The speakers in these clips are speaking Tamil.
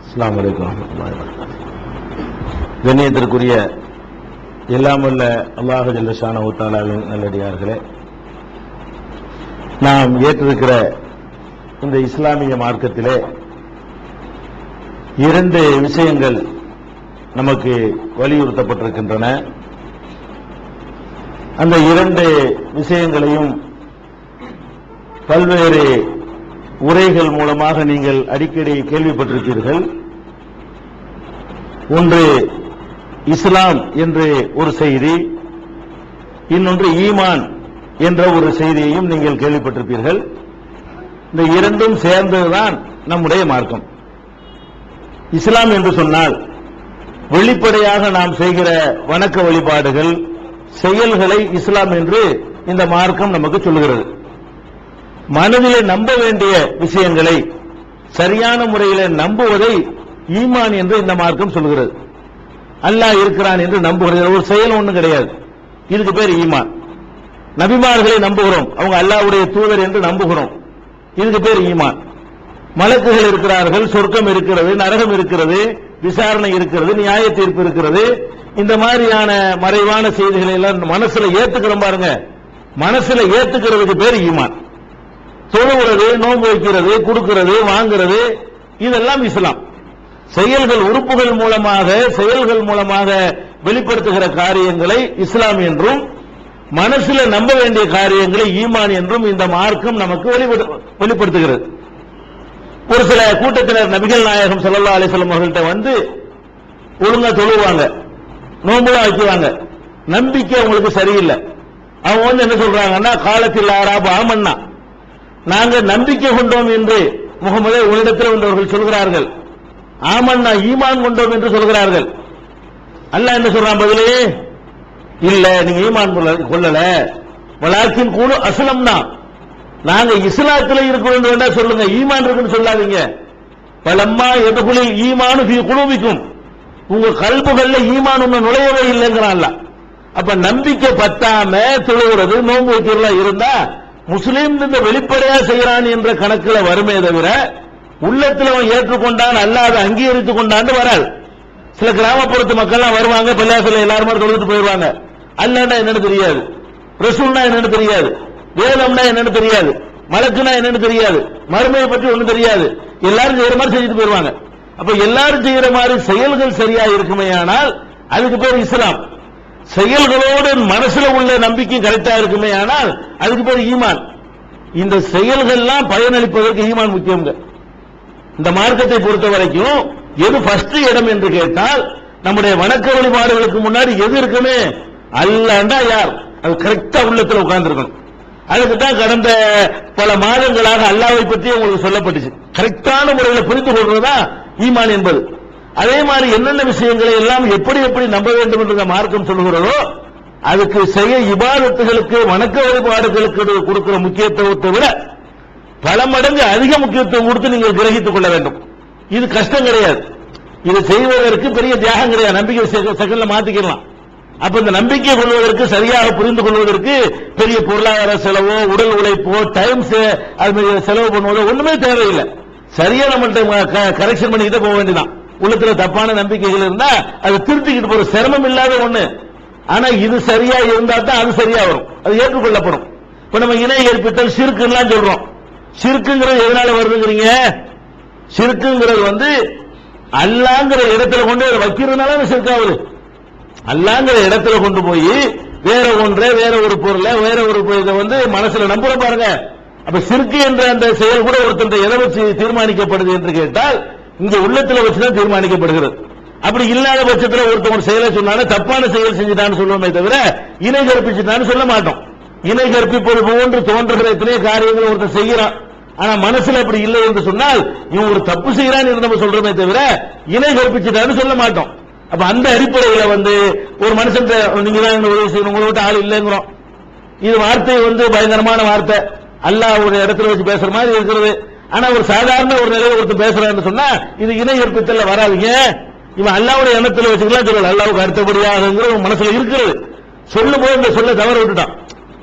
அஸ்லாம் வலைக்கம் கண்ணியத்திற்குரிய எல்லாம் வல்ல அல்லாஹ் ஜல்லஷான தாலாவின் நல்லடியார்களே நாம் ஏற்றிருக்கிற இந்த இஸ்லாமிய மார்க்கத்திலே இரண்டு விஷயங்கள் நமக்கு வலியுறுத்தப்பட்டிருக்கின்றன. அந்த இரண்டு விஷயங்களையும் பல்வேறு உரைகள் மூலமாக நீங்கள் அடிக்கடி கேள்விப்பட்டிருப்பீர்கள். ஒன்று இஸ்லாம் என்று ஒரு செய்தி. இன்னொன்று ஈமான் என்ற ஒரு செய்தியையும் நீங்கள் கேள்விப்பட்டிருப்பீர்கள். இந்த இரண்டும் சேர்ந்ததுதான் நம்முடைய மார்க்கம். இஸ்லாம் என்று சொன்னால் வெளிப்படையாக நாம் செய்கிற வணக்க வழிபாடுகள் செயல்களை இஸ்லாம் என்று இந்த மார்க்கம் நமக்கு சொல்லுகிறது. மனதிலே நம்ப வேண்டிய விஷயங்களை சரியான முறையில் நம்புவதை ஈமான் என்று இந்த மார்க்கம் சொல்கிறது அல்லாஹ் இருக்கிறான் என்று நம்புகிறது. ஒரு செயல் ஒன்றும் கிடையாது. இதுக்கு பேர் ஈமான். நபிமார்களை நம்புகிறோம். அவங்க அல்லாஹ்வுடைய தூதர் என்று நம்புகிறோம். இதுக்கு பேர் ஈமான். மலக்குகள் இருக்கிறார்கள் சொர்க்கம் இருக்கிறது நரகம் இருக்கிறது விசாரணை இருக்கிறது நியாய தீர்ப்பு இருக்கிறது. இந்த மாதிரியான மறைவான செய்திகளை எல்லாம் மனசுல ஏத்துக்கிறோம் பாருங்க. மனசுல ஏத்துக்கிறதுக்கு பேர் ஈமான். தொழுகிறது நோன்பு வைக்கிறது கொடுக்கிறது வாங்குறது இதெல்லாம் இஸ்லாம். செயல்கள் உறுப்புகள் மூலமாக செயல்கள் மூலமாக வெளிப்படுத்துகிற காரியங்களை இஸ்லாம் என்றும் மனசுல நம்ப வேண்டிய காரியங்களை ஈமான் என்றும் இந்த மார்க்கம் நமக்கு வெளிப்படு- வெளிப்படுத்துகிறது. ஒரு சில கூட்டத்தினர் நபிகள் நாயகம் சல்லா அலிசல்லம் அவர்கள்ட்ட வந்து ஒழுங்கா தொழுவாங்க நோம்புலாம் வைக்குவாங்க. நம்பிக்கை உங்களுக்கு சரியில்லை. அவங்க வந்து என்ன சொல்றாங்கன்னா காலத்தில் ஆறாப ஆமன்னா நாங்கள் நம்பிக்கை கொண்டோம் என்று முகமதே உன்னிடத்தில் வந்தவர்கள் சொல்கிறார்கள். ஆமன்னா ஈமான் கொண்டோம் என்று சொல்கிறார்கள். அல்ல என்ன சொல்றான் பதிலே? இல்ல நீங்க ஈமான் கொள்ள- கொள்ளல. வலாக்கின் கூடு அசலம் தான் நாங்க இஸ்லாத்துல இருக்கிறோம் வேண்டாம் சொல்லுங்க. ஈமான் இருக்குன்னு சொல்லாதீங்க. பலம்மா எதுகுளில் ஈமானு ஃபீ குலூபிக்கும்? உங்க கல்புகள்ல ஈமான் ஒண்ணு நுழையவே இல்லைங்கிறான் அப்ப நம்பிக்கை பத்தாம தொழுகிறது நோன்பு வைக்கிறதா இருந்தா முஸ்லீம் இந்த வெளிப்படையா செய்யறான் என்ற கணக்கில் வருமே தவிர உள்ளத்தில் அவன் ஏற்றுக்கொண்டான் அல்லாத அங்கீகரித்துக் கொண்டான்னு வராது. சில கிராமப்புறத்து மக்கள்லாம் வருவாங்க பள்ளியாசல எல்லாருமே தொழுதுட்டு போயிடுவாங்க. அல்லாண்டா என்னன்னு தெரியாது. ரசூல்னா என்னன்னு தெரியாது. வேதம்னா என்னன்னு தெரியாது. மலக்குனா என்னன்னு தெரியாது. மறுமையை பற்றி ஒன்றும் தெரியாது. எல்லாரும் செய்யற மாதிரி செஞ்சுட்டு போயிருவாங்க அப்ப எல்லாரும் செய்யற மாதிரி செயல்கள் சரியா இருக்குமேயானால் அதுக்கு பேர் இஸ்லாம். செயல்களோடு மனசுல உள்ள நம்பிக்கை கரெக்டா இருக்குமே ஆனால் அதுக்கு பேர் ஈமான். இந்த செயல்கள்லாம் பயனளிப்பதற்கு ஈமான் முக்கியங்க இந்த மார்க்கத்தை பொறுத்த வரைக்கும் எது ஃபர்ஸ்ட் இடம் என்று கேட்டால் நம்முடைய வணக்க வழிபாடுகளுக்கு முன்னாடி எது இருக்குமே அல்லண்டா யார்? அது கரெக்டா உள்ளத்தில் உட்கார்ந்துருக்கணும். அதுக்கு தான் கடந்த பல மாதங்களாக அல்லாவை பற்றி உங்களுக்கு சொல்லப்பட்டுச்சு. கரெக்டான முறையில் புரிந்து கொள்வதுதான் ஈமான் என்பது. அதே மாதிரி என்னென்ன விஷயங்களை எல்லாம் எப்படி எப்படி நம்ப வேண்டும் என்று மார்க்கம் சொல்கிறதோ அதுக்கு செய்ய இபாதத்துகளுக்கு வணக்க வழிபாடுகளுக்கு கொடுக்கிற முக்கியத்துவத்தை விட பல மடங்கு அதிக முக்கியத்துவம் கொடுத்து நீங்கள் கிரகித்துக் கொள்ள வேண்டும். இது கஷ்டம் கிடையாது. இது செய்வதற்கு பெரிய தியாகம் கிடையாது. நம்பிக்கை செகண்ட்ல மாத்திக்கலாம் அப்ப இந்த நம்பிக்கை கொள்வதற்கு சரியாக புரிந்து கொள்வதற்கு பெரிய பொருளாதார செலவோ உடல் உழைப்போ டைம் அது மாதிரி செலவு பண்ணுவதோ ஒண்ணுமே தேவையில்லை. சரியா நம்மள்கிட்ட கரெக்ஷன் பண்ணிக்கிட்டே போக வேண்டியதான் உள்ளத்துல தப்பான நம்பிக்கைகள் இருந்தா அதை திருத்திக்கிட்டு போற சிரமம் இல்லாத ஒண்ணு. ஆனா இது சரியா இருந்தா தான் அது சரியா வரும். அது ஏற்றுக்கொள்ளப்படும். இப்ப நம்ம இணை ஏற்பித்தல் சிறுக்குலாம் சொல்றோம். சிறுக்குங்கிறது எதனால வருதுங்கிறீங்க? சிறுக்குங்கிறது வந்து அல்லாங்கிற இடத்துல கொண்டு அதை வைக்கிறதுனால அது சிறுக்காகுது அல்லாங்கிற இடத்துல கொண்டு போய் வேற ஒன்றை வேற ஒரு பொருளை வேற ஒரு இதை வந்து மனசுல நம்புறோம் பாருங்க. அப்ப சிறுக்கு என்ற அந்த செயல் கூட ஒருத்தர் எதை வச்சு தீர்மானிக்கப்படுது என்று கேட்டால் இங்க உள்ளத்துல வச்சுதான் தீர்மானிக்கப்படுகிறது. அப்படி இல்லாத பட்சத்துல ஒருத்தவங்க செயலை சொன்னாலும் தப்பான செயல் செஞ்சுட்டான்னு சொல்லுவோமே தவிர இணை கற்பிச்சுட்டான்னு சொல்ல மாட்டோம். இணை கற்பிப்பது போன்று தோன்றுகிற எத்தனையோ காரியங்கள் ஒருத்தர் செய்யறான் ஆனா மனசுல அப்படி இல்லை என்று சொன்னால் இவன் ஒரு தப்பு செய்யறான்னு நம்ம சொல்றோமே தவிர இணை கற்பிச்சுட்டான்னு சொல்ல மாட்டோம். அப்ப அந்த அடிப்படையில வந்து ஒரு மனுஷன் நீங்க தான் உதவி செய்யணும்? உங்களை விட்டு ஆள் இல்லைங்கிறோம். இது வார்த்தை வந்து பயங்கரமான வார்த்தை. அல்லாஹ் ஒரு இடத்துல வச்சு பேசுற மாதிரி இருக்கிறது. ஆனா ஒரு சாதாரண ஒரு நிலையில ஒருத்தர் பேசுறான்னு சொன்னா இது இணை ஏற்பத்தல்ல வராதுங்க. இவன் அல்லாவுடைய எண்ணத்துல வச்சுக்கலாம் சொல்லல அல்லாவுக்கு அடுத்தபடியாகங்கிற மனசுல இருக்கிறது. சொல்லும் போது இந்த சொல்ல தவற விட்டுட்டான்.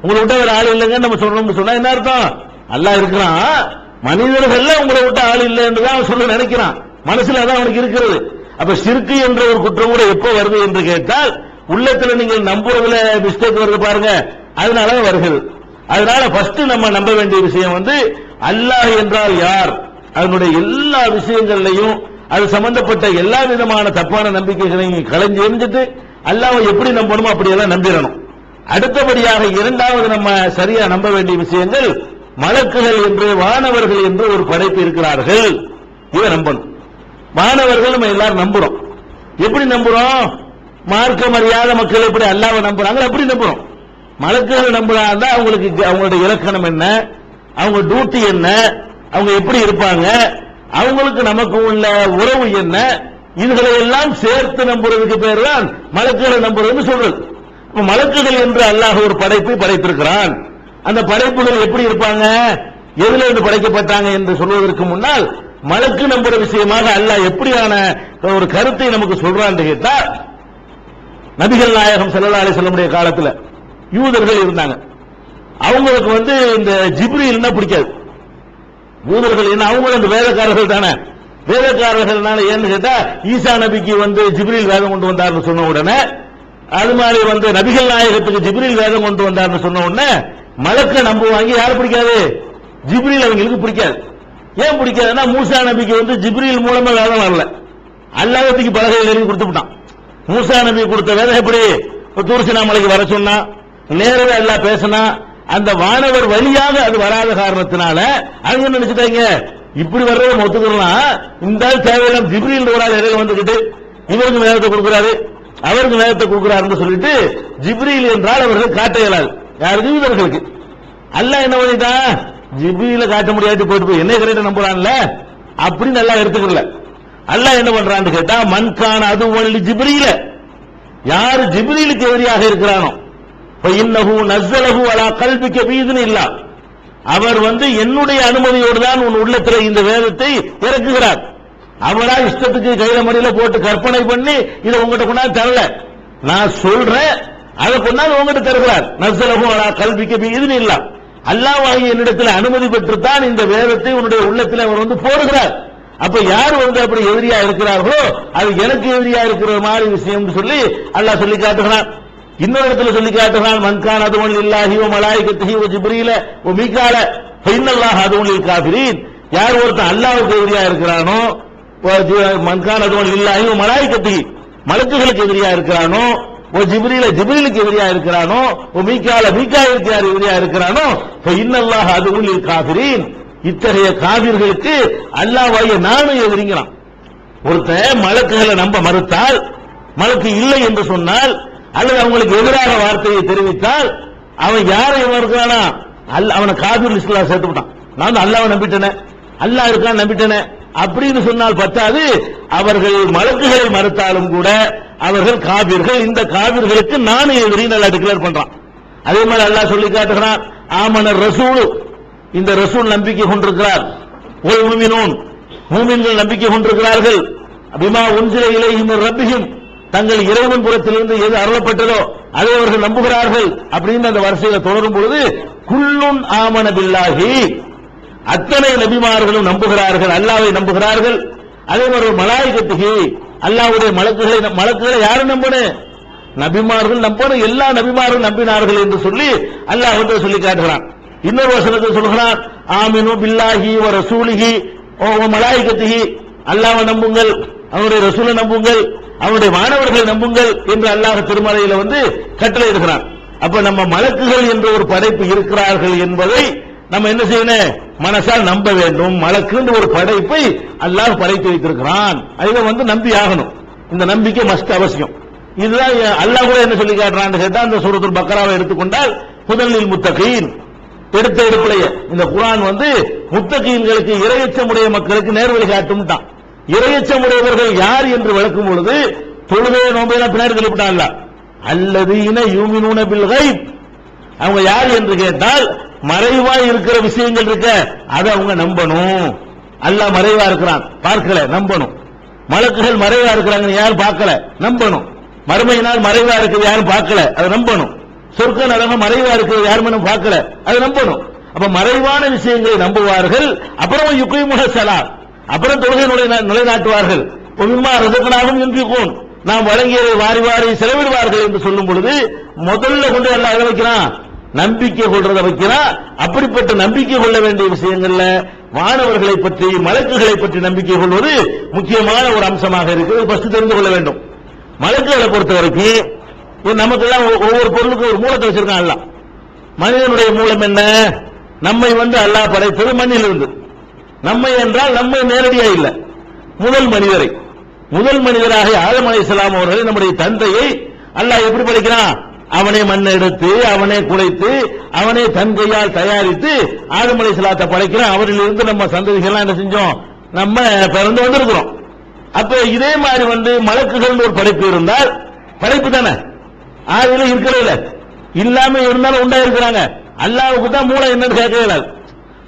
உங்களை விட்ட வேற ஆள் இல்லைங்கன்னு நம்ம சொல்லணும்னு சொன்னா என்ன அர்த்தம்? அல்லா இருக்கிறான். மனிதர்கள்ல உங்களை விட்ட ஆள் இல்லை என்று தான் அவன் சொல்ல நினைக்கிறான். மனசுல அதான் அவனுக்கு இருக்கிறது. அப்ப சிறுக்கு என்ற ஒரு குற்றம் கூட எப்ப வருது என்று கேட்டால் உள்ளத்துல நீங்கள் நம்புறதுல மிஸ்டேக் வருது பாருங்க. அதனால வருகிறது. அதனால ஃபர்ஸ்ட் நம்ம நம்ப வேண்டிய விஷயம் வந்து அல்லாஹ் என்றால் யார்? அதனுடைய எல்லா விஷயங்கள்லையும் அது சம்பந்தப்பட்ட எல்லா விதமான தப்பான நம்பிக்கைகளையும் களைஞ்சு எரிஞ்சிட்டு அல்லாஹ்வை எப்படி நம்பணுமோ அப்படியெல்லாம் நம்பிடணும். அடுத்தபடியாக இரண்டாவது நம்ம சரியா நம்ப வேண்டிய விஷயங்கள் மலக்குகள் என்று வானவர்கள் என்று ஒரு படைப்பு இருக்கிறார்கள். இதை நம்பணும். மாணவர்கள் நம்ம எல்லாரும் நம்புறோம். எப்படி நம்புறோம்? மார்க்கம் அறியாத மக்கள் எப்படி அல்லாவை நம்புறாங்க அப்படி நம்புறோம். மலக்குகள் நம்புறாங்க அவங்களுக்கு அவங்களுடைய இலக்கணம் என்ன? அவங்க டியூட்டி என்ன? அவங்க எப்படி இருப்பாங்க? அவங்களுக்கு நமக்கு உள்ள உறவு என்ன? இதுகளை எல்லாம் சேர்த்து நம்புறதுக்கு பேர் தான் மலக்குகளை நம்புறதுன்னு சொல்றது. மலக்குகள் என்று அல்லாஹ் ஒரு படைப்பு படைத்திருக்கிறான். அந்த படைப்புகள் எப்படி இருப்பாங்க? எதுல இருந்து படைக்கப்பட்டாங்க என்று சொல்வதற்கு முன்னால் மலக்கு நம்புற விஷயமாக அல்லாஹ் எப்படியான ஒரு கருத்தை நமக்கு சொல்றான்னு கேட்டா நபிகள் நாயகம் செல்லலாலே அலைஹி காலத்தில் காலத்துல யூதர்கள் இருந்தாங்க. அவங்களுக்கு வந்து இந்த ஜிப்ரீல்னா பிடிக்காது. மூதர்கள் என்ன அவங்களும் இந்த வேதக்காரர்கள் தானே. வேதக்காரர்கள்னால ஏன்னு கேட்டா ஈசா நபிக்கு வந்து ஜிப்ரில் வேதம் கொண்டு வந்தார்னு சொன்ன உடனே அது மாதிரி வந்து நபிகள் நாயகத்துக்கு ஜிப்ரில் வேதம் கொண்டு வந்தார்னு சொன்ன உடனே மலக்க நம்புவாங்க யாரும் பிடிக்காது? ஜிப்ரில் அவங்களுக்கு பிடிக்காது. ஏன் பிடிக்காதுன்னா மூசா நபிக்கு வந்து ஜிப்ரில் மூலமா வேதம் வரல. அல்லாஹத்துக்கு பலகை எழுதி கொடுத்துட்டான் மூசா நபி கொடுத்த வேதம் எப்படி? தூர்சினா மலைக்கு வர சொன்னா நேரவே எல்லாம் பேசினா அந்த வானவர் வழியாக அது வராத காரணத்தினால அவங்க என்ன இப்படி வர்றதை ஒத்துக்கலாம் இந்த தேவையெல்லாம் தேவையில்லாம் ஜிப்ரீல் ஒரு ஆள் இடையில வந்துகிட்டு இவருக்கு நேரத்தை கொடுக்குறாரு அவருக்கு நேரத்தை கொடுக்குறாருன்னு சொல்லிட்டு ஜிப்ரியில் என்றால் அவர்கள் காட்ட இயலாது யாருக்கு? இவர்களுக்கு. அல்ல என்ன பண்ணிட்டான் ஜிப்ரீல காட்ட முடியாது போயிட்டு போய் என்ன கரெக்டா நம்புறான்ல? அப்படின்னு நல்லா எடுத்துக்கல. அல்ல என்ன பண்றான்னு கேட்டா மண்கான அது ஒன்லி ஜிப்ரீல. யாரு ஜிப்ரியிலுக்கு எதிரியாக இருக்கிறானோ நஸ்ஸலஹு அலா கல்பிக்க பீதுன்னு இல்லா அவர் வந்து என்னுடைய அனுமதியோடு தான் உன் உள்ளத்தில் இந்த வேதத்தை இறக்குகிறார். அவரா இஷ்டத்துக்கு கையில மடியில போட்டு கற்பனை பண்ணி இதை உங்ககிட்ட கொண்டாந்து தரல. நான் சொல்றேன் அதை கொண்டாந்து உங்ககிட்ட தருகிறார். நஸ்ஸலஹு அலா கல்பிக்க பீதுன்னு இல்ல அல்லாஹ் என்னிடத்தில் அனுமதி பெற்றுத்தான் இந்த வேதத்தை உன்னுடைய உள்ளத்தில் அவர் வந்து போடுகிறார். அப்ப யார் வந்து அப்படி எதிரியா இருக்கிறார்களோ அது எனக்கு எதிரியா இருக்கிற மாதிரி விஷயம் சொல்லி அல்லாஹ் சொல்லி காட்டுகிறான். இன்னொரு இடத்துல சொல்லி காட்டுகிறான் மன்கான் அது ஒன்றில் இல்லாஹி ஓ மலாய்கத்திஹி ஓ ஜிப்ரீல ஓ மீகால இன்னல்லாஹ் அது ஒன்றில் காபிரீன் யார் ஒருத்தன் அல்லாவுக்கு எதிரியா இருக்கிறானோ மன்கான் அது ஒன்றில் இல்லாஹி ஓ மலாய்கத்திஹி மலக்குகளுக்கு எதிரியா இருக்கிறானோ ஓ ஜிப்ரீல ஜிப்ரீலுக்கு எதிரியா இருக்கிறானோ ஓ மீக்கால மீகாலுக்கு யார் எதிரியா இருக்கிறானோ இன்னல்லாஹ் அது ஒன்றில் காபிரீன் இத்தகைய காவிர்களுக்கு அல்லாவாய நானும் எதிரிங்கிறான். ஒருத்தன் மலக்குகளை நம்ப மறுத்தால் மலக்கு இல்லை என்று சொன்னால் அல்லது அவங்களுக்கு எதிராக வார்த்தையை தெரிவித்தால் அவன் யாரை இருக்கிறானா அல்ல அவனை காபீர் லிஸ்ட்ல சேர்த்து விட்டான். நான் அல்லாவை நம்பிட்டேனே. அல்லாஹ் இருக்கான் நம்பிட்டேனே. அப்படின்னு சொன்னால் பத்தாது. அவர்கள் மலக்குகளை மறுத்தாலும் கூட அவர்கள் காபீர்கள். இந்த காபீர்களுக்கு நானும் எதிரி நல்லா டிக்ளேர் பண்றான். அதே மாதிரி அல்லாஹ் சொல்லி காட்டுகிறான் ஆமனர் ரசூல். இந்த ரசூல் நம்பிக்கை கொண்டிருக்கிறார். ஒல் முமினூன். மூமின்கள் நம்பிக்கை கொண்டிருக்கிறார்கள். அபிமா உன்சில இலையும் ரப்பியும் தங்கள் இறைவன் புறத்திலிருந்து எது அருளப்பட்டதோ அதை அவர்கள் நம்புகிறார்கள் அப்படின்னு அந்த வரிசையில தொடரும் பொழுது குள்ளுன் ஆமன பில்லாஹி. அத்தனை நபிமார்களும் நம்புகிறார்கள் அல்லாவை நம்புகிறார்கள். அதே மாதிரி ஒரு மலாய்கத்துக்கு அல்லாவுடைய மலக்குகளை மலக்குகளை யாரும் நம்பணும் நபிமார்கள் நம்பணும் எல்லா நபிமாரும் நம்பினார்கள் என்று சொல்லி அல்லாஹ் வந்து சொல்லி காட்டுகிறான். இன்னொரு வசனத்தில் சொல்கிறான் ஆமினு பில்லாஹி ஓ ரசூலிகி ஓ மலாய்கத்திஹி அல்லாவை நம்புங்கள் அவருடைய ரசூலை நம்புங்கள். அவனுடைய மாணவர்களை நம்புங்கள் என்று அல்லாஹ் திருமலையில வந்து கட்டளை இருக்கிறான் அப்ப நம்ம மலக்குகள் என்ற ஒரு படைப்பு இருக்கிறார்கள் என்பதை நம்ம என்ன செய்யணும்? மனசால் நம்ப வேண்டும். மலக்குன்ற ஒரு படைப்பை அல்லாஹ் படைத்து வைத்திருக்கிறான். அதை வந்து நம்பி ஆகணும். இந்த நம்பிக்கை மஸ்ட் அவசியம். இதுதான் அல்லாஹ் கூட என்ன சொல்லி காட்டுறான்னு கேட்டா அந்த சூரத்துல் பக்கராவை எடுத்துக்கொண்டால் முதலில் முத்தகீன். எடுத்த எடுப்பிலேயே. இந்த குரான் வந்து முத்தகீன்களுக்கு இரையச்சமுடைய மக்களுக்கு நேர்வழி காட்டும்ட்டான். இரையச்சமுடையவர்கள் யார் என்று விளக்கும் பொழுது தொழுகை நோம்பையெல்லாம் பின்னாடி சொல்லிவிட்டான்ல அல்லது இன யூமினூன பில்கை அவங்க யார் என்று கேட்டால் மறைவா இருக்கிற விஷயங்கள் இருக்க அதை அவங்க நம்பணும். அல்ல மறைவா இருக்கிறான். பார்க்கல நம்பணும். மலக்குகள் மறைவா இருக்கிறாங்க யாரும் பார்க்கல நம்பணும். மறுமையினால் மறைவா இருக்கிறது யாரும் பார்க்கல அதை நம்பணும். சொர்க்க நரகம் மறைவா இருக்கிறது யாருமே இன்னும் பார்க்கல அதை நம்பணும். அப்ப மறைவான விஷயங்களை நம்புவார்கள். அப்புறம் யுகைமுக சலா அப்புறம் தொழுகை நிலைநாட்டுவார்கள் பொன்மா ரசக்கனாகவும் இன்றிக்கும் நாம் வழங்கியதை வாரி வாரி செலவிடுவார்கள் என்று சொல்லும் பொழுது முதல்ல கொண்டு எல்லாம் எதை வைக்கிறான்? நம்பிக்கை கொள்றத வைக்கிறான். அப்படிப்பட்ட நம்பிக்கை கொள்ள வேண்டிய விஷயங்கள்ல மாணவர்களை பற்றி மலக்குகளை பற்றி நம்பிக்கை கொள்வது முக்கியமான ஒரு அம்சமாக இருக்கிறது. ஃபர்ஸ்ட் தெரிந்து கொள்ள வேண்டும். மலக்குகளை பொறுத்த வரைக்கும் நமக்கு எல்லாம் ஒவ்வொரு பொருளுக்கும் ஒரு மூலத்தை வச்சிருக்கான் அல்ல மனிதனுடைய மூலம் என்ன? நம்மை வந்து அல்லாஹ் படைத்தது மண்ணிலிருந்து. நம்மை என்றால் நம்மை நேரடியா இல்லை. முதல் மனிதரை. முதல் மனிதராக ஆதம் அலி இஸ்லாம் அவர்கள் நம்முடைய தந்தையை அல்லாஹ் எப்படி படைக்கிறான்? அவனே மண்ணை எடுத்து அவனே குலைத்து அவனே தன் கையால் தயாரித்து ஆதம் அலைஹிஸ்ஸலாத்தை படைக்கிறான். அவரிலிருந்து நம்ம சந்ததிகள்லாம் என்ன செஞ்சோம்? நம்ம பிறந்து வந்திருக்கிறோம். அப்ப இதே மாதிரி வந்து மலக்குகள் ஒரு படைப்பு இருந்தால் படைப்பு தானே? ஆதியில இருக்கிறது இல்லாம இருந்தாலும் உண்டாயிருக்கிறாங்க. அல்லாவுக்கு தான் மூளை என்னன்னு கேட்க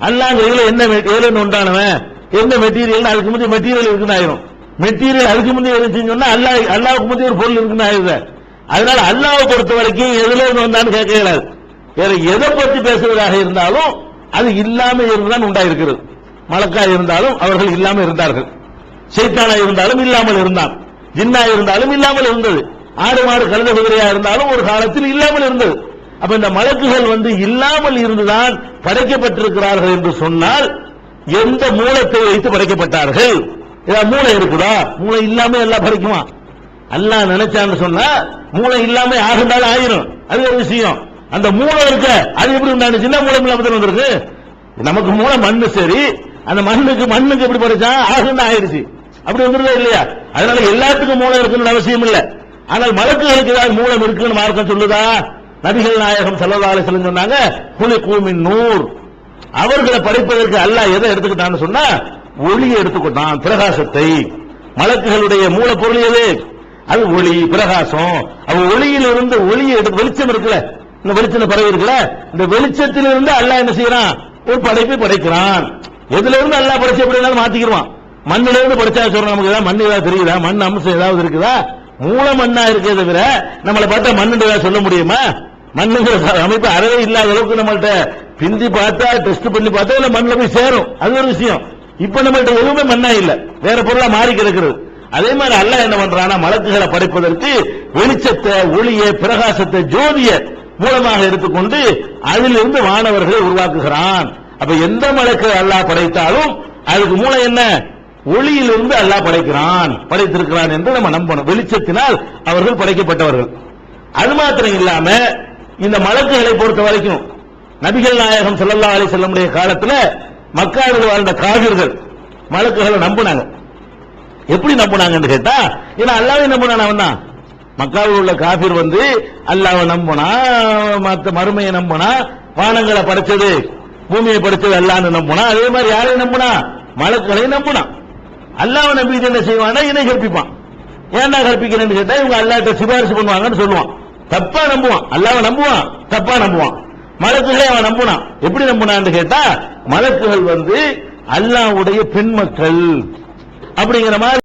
அல்லாங்கிறதுல என்ன ஏழு உண்டானவன்? எந்த மெட்டீரியல் அதுக்கு முந்தைய மெட்டீரியல் இருக்குன்னு ஆயிரும். மெட்டீரியல் அதுக்கு முந்தைய இருந்துச்சுன்னு சொன்னா அல்லா அல்லாவுக்கு முந்தைய ஒரு பொருள் இருக்குன்னு ஆயிருது அதனால அல்லாவை பொறுத்த வரைக்கும் எதுல இருந்து வந்தான்னு கேட்க இயலாது. வேற எதை பத்தி பேசுவதாக இருந்தாலும் அது இல்லாம இருந்துதான் உண்டாயிருக்கிறது. மலக்கா இருந்தாலும் அவர்கள் இல்லாம இருந்தார்கள். சைத்தானா இருந்தாலும் இல்லாமல் இருந்தான். ஜின்னா இருந்தாலும் இல்லாமல் இருந்தது. ஆடு மாடு கழுத குதிரையா இருந்தாலும் ஒரு காலத்தில் இல்லாமல் இருந்தது. அப்ப இந்த மலக்குகள் வந்து இல்லாமல் இருந்துதான் படைக்கப்பட்டிருக்கிறார்கள் என்று சொன்னால் எந்த மூலத்தை வைத்து படைக்கப்பட்டார்கள்? ஏதாவது மூளை இருக்குதா? மூளை இல்லாம எல்லாம் படைக்குமா? அல்லா நினைச்சான்னு சொன்னா மூளை இல்லாம ஆகுண்டாலும் ஆயிரும். அது ஒரு விஷயம். அந்த மூளை இருக்க அது எப்படி உண்டான சின்ன மூளை இல்லாம வந்திருக்கு? நமக்கு மூளை மண்ணு சரி. அந்த மண்ணுக்கு மண்ணுக்கு எப்படி படைச்சா? ஆகுண்டா ஆயிருச்சு. அப்படி வந்துருதா இல்லையா? அதனால எல்லாத்துக்கும் மூளை இருக்குன்னு அவசியம் இல்லை. ஆனால் மலக்குகளுக்கு ஏதாவது மூலம் இருக்குன்னு மார்க்கம் சொல்லுதா? நபிகள் நாயகம் ஸல்லல்லாஹு சொன்னாங்க புலி கூமின் நூர். அவர்களை படைப்பதற்கு அல்லாஹ் எதை எடுத்துக்கிட்டான்னு சொன்னா ஒளியை எடுத்துக்கிட்டான் பிரகாசத்தை. மலக்குகளுடைய மூலப்பொருள் எது? அது ஒளி பிரகாசம். அவ ஒளியில் இருந்து ஒளியை எடுத்து வெளிச்சம் இருக்குல்ல இந்த வெளிச்சம் பறவை இருக்குல்ல இந்த வெளிச்சத்திலிருந்து அல்லாஹ் என்ன செய்யறான்? ஒரு படைப்பை படைக்கிறான். எதுல இருந்து அல்லாஹ் படைச்சு எப்படி வேணாலும் மாத்திக்கிடுவான் மண்ணில இருந்து படிச்சா சொல்றோம் நமக்கு? ஏதாவது மண் ஏதாவது தெரியுதா? மண் அம்சம் ஏதாவது இருக்குதா? மூல மண்ணா இருக்கே தவிர நம்மளை பார்த்தா மண்ணு சொல்ல முடியுமா? மண்ணுங்கிற அமைப்பு அறவே இல்லாத அளவுக்கு நம்மள்ட்ட பிந்தி பார்த்தா டெஸ்ட் பண்ணி பார்த்தா இல்ல மண்ணில் போய் சேரும். அது ஒரு விஷயம். இப்ப நம்மள்ட்ட எதுவுமே மண்ணா இல்ல. வேற பொருளா மாறி கிடக்கிறது அதே மாதிரி அல்லாஹ் என்ன பண்றானா மலக்குகளை படைப்பதற்கு வெளிச்சத்தை ஒளியை பிரகாசத்தை ஜோதிய மூலமாக எடுத்துக்கொண்டு அதிலிருந்து வானவர்களை உருவாக்குகிறான். அப்ப எந்த மலக்கு அல்லாஹ் படைத்தாலும் அதுக்கு மூலம் என்ன? ஒளியிலிருந்து அல்லாஹ் படைக்கிறான். படைத்திருக்கிறான் என்று நம்ம நம்பணும். வெளிச்சத்தினால் அவர்கள் படைக்கப்பட்டவர்கள். அது மாத்திரம் இல்லாம இந்த மலக்குகளை பொறுத்த வரைக்கும் நபிகள் நாயகம் ஸல்லல்லாஹு அலி செல்லமுடைய காலத்தில் மக்காவில் வாழ்ந்த காவிர்கள் மலக்குகளை நம்பினாங்க. எப்படி நம்பினாங்கன்னு கேட்டா ஏன்னா அல்லாவே நம்பினான் அவன் தான். மக்காவில் உள்ள காபிர் வந்து அல்லாவை நம்பினா மற்ற மறுமையை நம்பினா வானங்களை படைச்சது பூமியை படைச்சது அல்லான்னு நம்பினா அதே மாதிரி யாரையும் நம்பினா? மலக்களை நம்பினா. அல்லாவை நம்பிட்டு என்ன செய்வானா இணை கற்பிப்பான். ஏன்டா கற்பிக்கிறேன்னு கேட்டா இவங்க அல்லாட்ட சிபாரிசு பண்ணுவாங்கன்னு சொல்லுவான். தப்பா நம்புவான். அல்லாவை நம்புவான். தப்பா நம்புவான். மலக்குகளை அவன் நம்புனான். எப்படி நம்புனான்னு கேட்டா மலக்குகள் வந்து அல்லாவுடைய பெண் மக்கள் அப்படிங்கிற மாதிரி